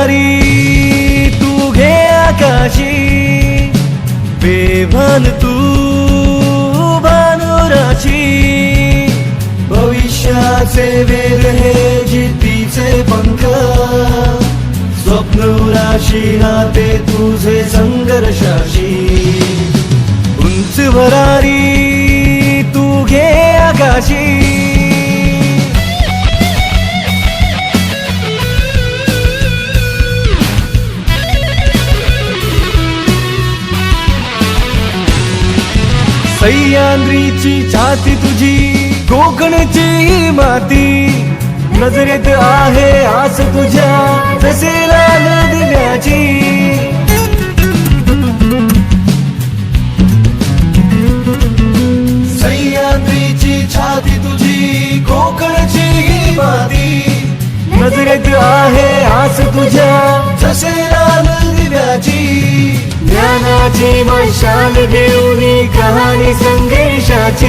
तारी तू घे आकाशी बेभान तू भानुराची भविष्याचे वेद हे जितीचे पंख स्वप्न राशी नाते तुझे संघर्षाशी. उंच भरारी तू घे आकाशी सह्याद्रीची छाती तुझी कोकणची माती. नजरेत आहे आस तुझ्या जसे लाल दिव्याची. सह्याद्रीची छाती तुझी कोकणची माती. नजरेत आहे आस तुझ्या जसे लाल दिव्याची. ज्ञानाची मशाल घेऊन कहाणी संघर्षाची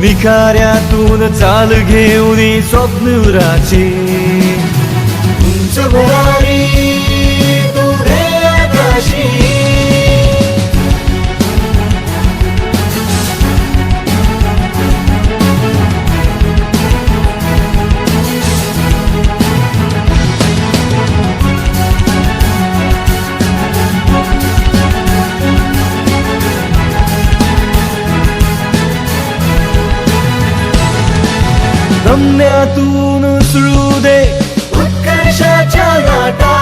विखाऱ्यातून चाल घेऊन स्वप्नुराची उंच रम्यातून सुळू दे उत्कर्षाच्या लाटा.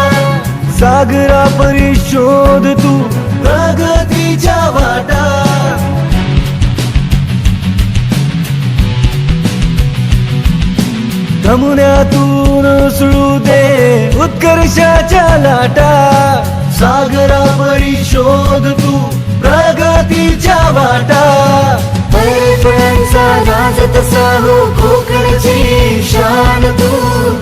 सागरा परिशोध तू प्रगतीच्या वाटा. धमुन्यातून सुळू दे उत्कर्षाच्या लाटा. सागरा परिशोध तू प्रगतीच्या वाटा. गाजत साहो कोकणची शान तू.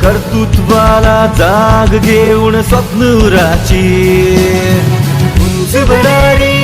कर्तृत्वाला जाग घेऊन स्वप्नुराची उंच भरारी